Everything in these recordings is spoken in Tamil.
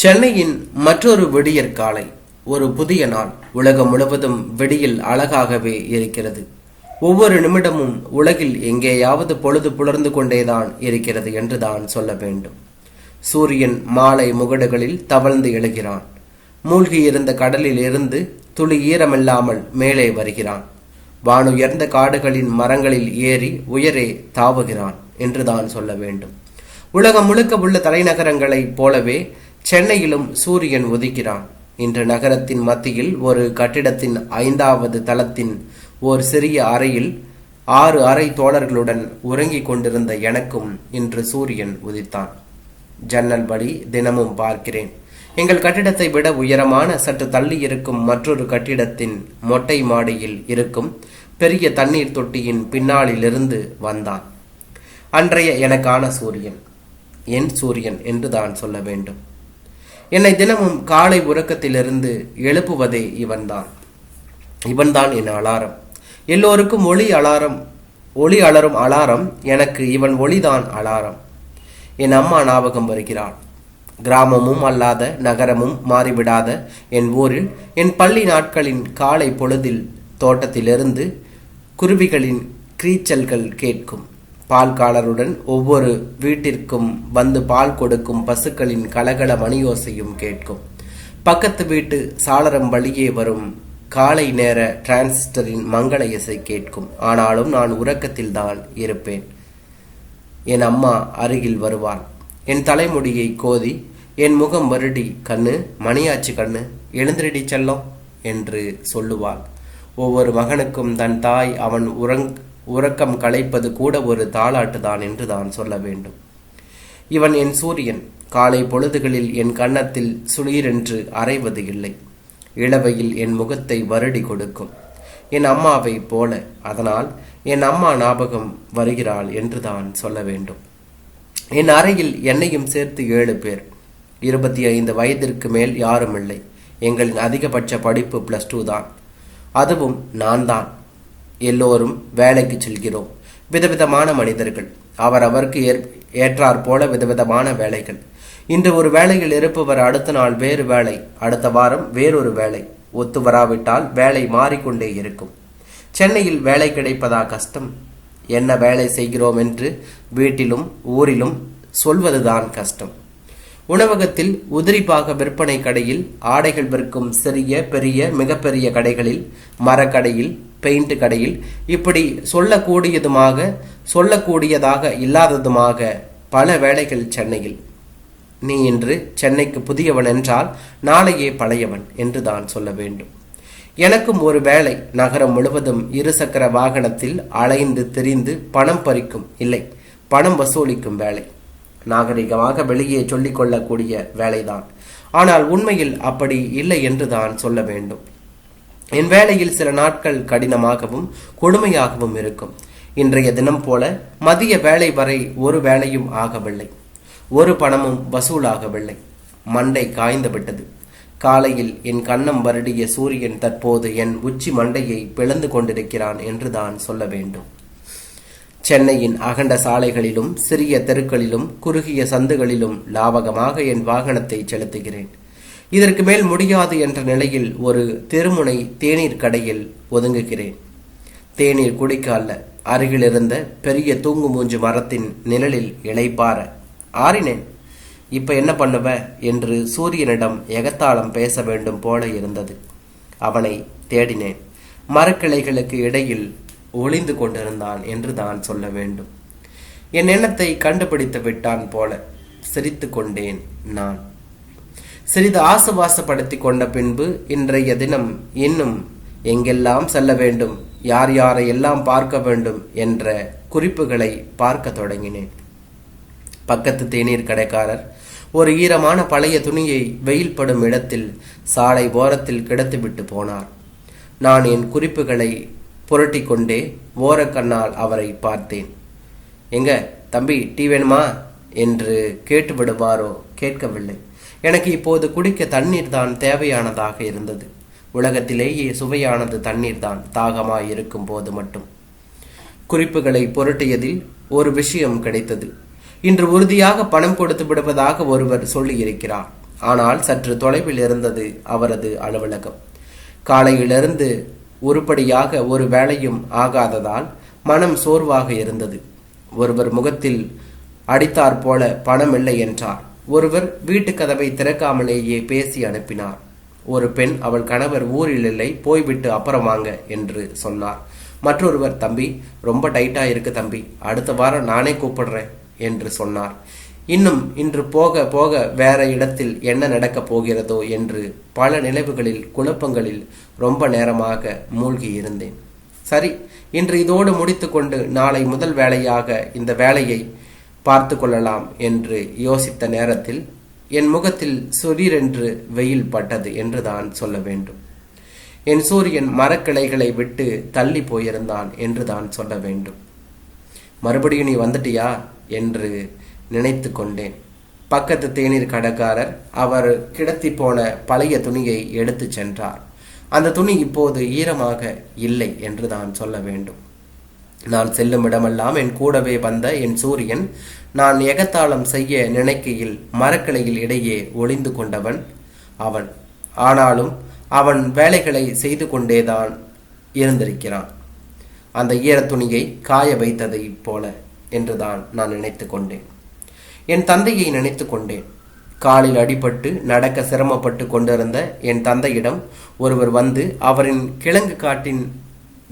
சென்னையின் மற்றொரு விடியற் காலை ஒரு புதிய நாள் உலகம் முழுவதும் வெடியில் அழகாகவே இருக்கிறது. ஒவ்வொரு நிமிடமும் உலகில் எங்கேயாவது பொழுது புலர்ந்து கொண்டேதான் இருக்கிறது என்றுதான் சொல்ல வேண்டும். சூரியன் மாலை முகடுகளில் தவழ்ந்து எழுகிறான். மூழ்கியிருந்த கடலில் இருந்து துளி ஈரமில்லாமல் மேலே வருகிறான். வானுயர்ந்த காடுகளின் மரங்களில் ஏறி உயரே தாவுகிறான் என்றுதான் சொல்ல வேண்டும். உலகம் முழுக்க உள்ள தலைநகரங்களைப் போலவே சென்னையிலும் சூரியன் உதிக்கிறான். இன்று நகரத்தின் மத்தியில் ஒரு கட்டிடத்தின் ஐந்தாவது தளத்தின் ஓர் சிறிய அறையில் ஆறு அறை தோழர்களுடன் உறங்கிக் கொண்டிருந்த எனக்கும் இன்று சூரியன் உதித்தான். ஜன்னல் வழி தினமும் பார்க்கிறேன். எங்கள் கட்டிடத்தை விட உயரமான சற்று தள்ளி இருக்கும் மற்றொரு கட்டிடத்தின் மொட்டை மாடியில் இருக்கும் பெரிய தண்ணீர் தொட்டியின் பின்னாளிலிருந்து வந்தான். அன்றைய எனக்கான சூரியன். என் சூரியன் என்று தான் சொல்ல வேண்டும். என்னை தினமும் காலை உறக்கத்திலிருந்து எழுப்புவதே இவன்தான். இவன்தான் என் அலாரம். எல்லோருக்கும் ஒளி அலாரம் ஒளி அலரும் அலாரம் எனக்கு இவன் ஒளிதான் அலாரம். என் அம்மா ஞாபகம் வருகிறாள். கிராமமும் அல்லாத நகரமும் மாறிவிடாத என் ஊரில் என் பள்ளி நாட்களின் காலை பொழுதில் தோட்டத்திலிருந்து குருவிகளின் கிரீச்சல்கள் கேட்கும். பால்காரருடன் ஒவ்வொரு வீட்டிற்கும் வந்து பால் கொடுக்கும் பசுக்களின் கலகல மணியோசையும் கேட்கும். பக்கத்து வீட்டு சாளரம் வழியே வரும் காலை நேர டிரான்சிஸ்டரின் மங்கள இசை கேட்கும். ஆனாலும் நான் உறக்கத்தில்தான் இருப்பேன். என் அம்மா அருகில் வருவாள். என் தலைமுடியை கோதி என் முகம் வருடி கண்ணு மணியாச்சு கண்ணு எழுந்திரடி செல்லம் என்று சொல்லுவாள். ஒவ்வொரு மகனுக்கும் தன் தாய் அவன் உறங் உறக்கம் களைப்பது கூட ஒரு தாளாட்டுதான் என்று தான் சொல்ல வேண்டும். இவன் என் சூரியன். காலை பொழுதுகளில் என் கன்னத்தில் சுளீரென்று அரைவது இல்லை. இளவையில் என் முகத்தை வருடி கொடுக்கும். என் அம்மாவை போல. அதனால் என் அம்மா ஞாபகம் வருகிறாள் என்று தான் சொல்ல வேண்டும். என் அறையில் என்னையும் சேர்த்து ஏழு பேர். இருபத்தி ஐந்து வயதிற்கு மேல் யாரும் இல்லை. எங்களின் அதிகபட்ச படிப்பு பிளஸ் டூ தான். அதுவும் நான் தான். எல்லோரும் வேலைக்கு செல்கிறோம். விதவிதமான மனிதர்கள். அவரவருக்கு ஏற் ஏற்றாற் போல விதவிதமான வேலைகள். இன்று ஒரு வேலையில் இருப்பவர் அடுத்த நாள் வேறு வேலை அடுத்த வாரம் வேறொரு வேலை. ஒத்து வராவிட்டால் வேலை மாறிக்கொண்டே இருக்கும். சென்னையில் வேலை கிடைப்பதா கஷ்டம்? என்ன வேலை செய்கிறோம் என்று வீட்டிலும் ஊரிலும் சொல்வதுதான் கஷ்டம். உணவகத்தில் உதிரிப்பாக விற்பனை கடையில் ஆடைகள் விற்கும் சிறிய பெரிய மிகப்பெரிய கடைகளில் மரக்கடையில் பெயிண்ட் கடையில் இப்படி சொல்லக்கூடியதுமாக சொல்லக்கூடியதாக இல்லாததுமாக பல வேலைகள் சென்னையில். நீ இன்று சென்னைக்கு புதியவன் என்றால் நாளையே பழையவன் என்று தான் சொல்ல வேண்டும். எனக்கும் ஒரு வேலை நகரம் முழுவதும் இருசக்கர வாகனத்தில் அலைந்து திரிந்து பணம் பறிக்கும் இல்லை பணம் வசூலிக்கும் வேலை நாகரிகமாக வெளியே சொல்லிக் கொள்ளக்கூடிய வேலைதான் ஆனால் உண்மையில் அப்படி இல்லை என்று தான் சொல்ல வேண்டும். என் வேலையில் சில நாட்கள் கடினமாகவும் கொடுமையாகவும் இருக்கும். இன்றைய தினம் போல மதிய வேலை வரை ஒரு வேலையும் ஆகவில்லை. ஒரு பணமும் வசூலாகவில்லை. மண்டை காய்ந்து விட்டது காலையில் என் கண்ணம் வருடிய சூரியன் தற்போது என் உச்சி மண்டையை பிளந்து கொண்டிருக்கிறான் என்றுதான் சொல்ல வேண்டும். சென்னையின் அகண்ட சாலைகளிலும் சிறிய தெருக்களிலும் குறுகிய சந்துகளிலும் லாவகமாக என் வாகனத்தை செலுத்துகிறேன். இதற்கு மேல் முடியாது என்ற நிலையில் ஒரு தெருமுனை தேநீர் கடையில் ஒதுங்குகிறேன். தேநீர் குடிக்க அல்ல அருகில் இருந்த பெரிய தூங்கு மூஞ்சு மரத்தின் நிழலில் இளைப்பார ஆறினேன் இப்ப என்ன பண்ணுவ? என்று சூரியனிடம் எகத்தாளம் பேச வேண்டும் போல இருந்தது. அவனை தேடினேன். மரக்கிளைகளுக்கு இடையில் ஒளிந்து கொண்டிருந்தான் என்று தான் சொல்ல வேண்டும். என் எண்ணத்தை கண்டுபிடித்து விட்டான் போல சிரித்து கொண்டேன் நான். சிறிது ஆசுவாசப்படுத்தி கொண்ட பின்பு இன்றைய தினம் இன்னும் எங்கெல்லாம் செல்ல வேண்டும் யார் யாரை எல்லாம் பார்க்க வேண்டும் என்ற குறிப்புகளை பார்க்க தொடங்கினேன். பக்கத்து தேநீர் கடைக்காரர் ஒரு ஈரமான பழைய துணியை வெயில் படும் இடத்தில் சாலை ஓரத்தில் கிடத்துவிட்டு போனார். நான் என் குறிப்புகளை புரட்டி கொண்டே ஓரக்கண்ணால் அவரை பார்த்தேன். எங்க தம்பி டீ வேணுமா? என்று கேட்டு விடுவாரோ கேட்கவில்லை. எனக்கு இப்போது குடிக்க தண்ணீர் தான் தேவையானதாக இருந்தது. உலகத்திலேயே சுவையானது தண்ணீர் தான் தாகமாய் இருக்கும் போது மட்டும். குறிப்புகளை புரட்டியதில் ஒரு விஷயம் கிடைத்தது. இன்று உறுதியாக பணம் கொடுத்து விடுவதாக ஒருவர் சொல்லியிருக்கிறார். ஆனால் சற்று தொலைவில் இருந்தது அவரது அலுவலகம். காலையிலிருந்து உருப்படியாக ஒரு வேலையும் ஆகாததால் மனம் சோர்வாக இருந்தது. ஒருவர் முகத்தில் அடித்தாற் போல பணம் இல்லை என்றார். ஒருவர் வீட்டு கதவை திறக்காமலேயே பேசி அனுப்பினார். ஒரு பெண் அவள் கணவர் ஊரில் இல்லை போய்விட்டு அப்புறம் வாங்க என்று சொன்னார். மற்றொருவர் தம்பி ரொம்ப டைட்டா இருக்கு தம்பி அடுத்த வாரம் நானே கூப்பிடுறேன் என்று சொன்னார். இன்னும் இன்று போக போக வேற இடத்தில் என்ன நடக்கப் போகிறதோ? என்று பல நினைவுகளில் குழப்பங்களில் ரொம்ப நேரமாக மூழ்கி இருந்தேன் சரி இன்று இதோடு முடித்துக்கொண்டு நாளை முதல் வேலையாக இந்த வேலையை பார்த்து கொள்ளலாம் என்று யோசித்த நேரத்தில் என் முகத்தில் சுரீரென்று வெயில் பட்டது என்று தான் சொல்ல வேண்டும். என் சூரியன் மரக்கிளைகளை விட்டு தள்ளி போயிருந்தான் என்று தான் சொல்ல வேண்டும். மறுபடியும் நீ வந்துட்டியா? என்று நினைத்து கொண்டேன். பக்கத்து தேநீர் கடைக்காரர் அவர் கிடத்தி போன பழைய துணியை எடுத்து சென்றார். அந்த துணி இப்போது ஈரமாக இல்லை என்று தான் சொல்ல வேண்டும். நான் செல்லும் இடமெல்லாம் என் கூடவே வந்த என் சூரியன் நான் எகத்தாளம் செய்ய நினைக்கையில் மரக்கிளையில் இடையே ஒளிந்து கொண்டவன் அவன். ஆனாலும் அவன் வேலைகளை செய்து கொண்டேதான் இருந்திருக்கிறான். அந்த ஈரத் துணியை காய வைத்ததைப் போல என்றுதான் நான் நினைத்து கொண்டேன். என் தந்தையை நினைத்து கொண்டேன். காலில் அடிபட்டு நடக்க சிரமப்பட்டு கொண்டிருந்த என் தந்தையிடம் ஒருவர் வந்து அவரின் கிழங்கு காட்டின்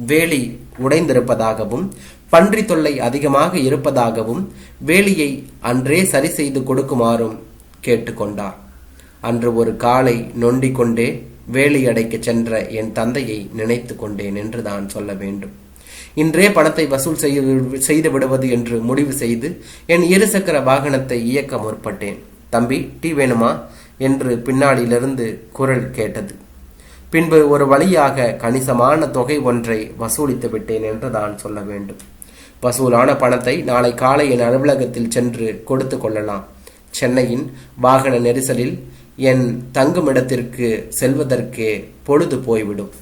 வேலி உடைந்திருப்பதாகவும் பன்றி தொல்லை அதிகமாக இருப்பதாகவும் வேலியை அன்றே சரி செய்து கொடுக்குமாறும் கேட்டுக்கொண்டார். அன்று ஒரு காலை நொண்டிக் கொண்டே வேலி அடைக்கச் சென்ற என் தந்தையை நினைத்து கொண்டேன் என்று தான் சொல்ல வேண்டும். இன்றே பணத்தை வசூல் செய்து செய்து விடுவது என்று முடிவு செய்து என் இருசக்கர வாகனத்தை இயக்க முற்பட்டேன். தம்பி டீ வேணுமா? என்று பின்னாடியிலிருந்து குரல் கேட்டது. பின்பு ஒரு வழியாக கணிசமான தொகை ஒன்றை வசூலித்து விட்டேன் என்று தான் சொல்ல வேண்டும். வசூலான பணத்தை நாளை காலை என் அலுவலகத்தில் சென்று கொடுத்து கொள்ளலாம். சென்னையின் வாகன நெரிசலில் என் தங்குமிடத்திற்கு செல்வதற்கே பொழுது போய்விடும்.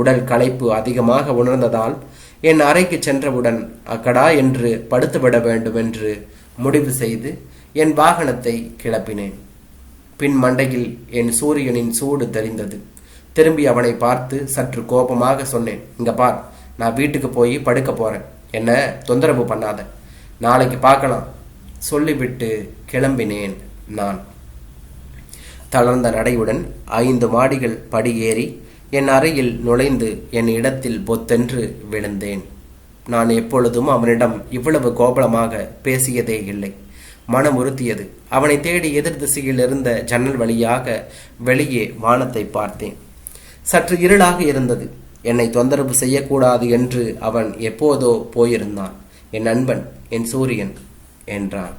உடல் களைப்பு அதிகமாக உணர்ந்ததால் என் அறைக்கு சென்றவுடன் அக்கடா என்று படுத்துவிட வேண்டும் என்று முடிவு செய்து என் வாகனத்தை கிளப்பினேன். பின் மண்டையில் என் சூரியனின் சூடு தெரிந்தது. திரும்பி அவனை பார்த்து சற்று கோபமாக சொன்னேன் இங்க பார் நான் வீட்டுக்கு போய் படுக்க போறேன். என்ன தொந்தரவு பண்ணாத. நாளைக்கு பார்க்கலாம். சொல்லிவிட்டு கிளம்பினேன் நான். தளர்ந்த நடையுடன் ஐந்து மாடிகள் படியேறி என் அறையில் நுழைந்து என் இடத்தில் பொத்தென்று விழுந்தேன். நான் எப்பொழுதும் அவனிடம் இவ்வளவு கோபலமாக பேசியதே இல்லை. மனம் உறுத்தியது. அவனை தேடி எதிர் திசையில் இருந்த ஜன்னல் வழியாக வெளியே வானத்தை பார்த்தேன். சற்று இருளாக இருந்தது. என்னை தொந்தரவு செய்யக்கூடாது என்று அவன் எப்போதோ போயிருந்தான். என் நண்பன் என் சூரியன் என்றான்.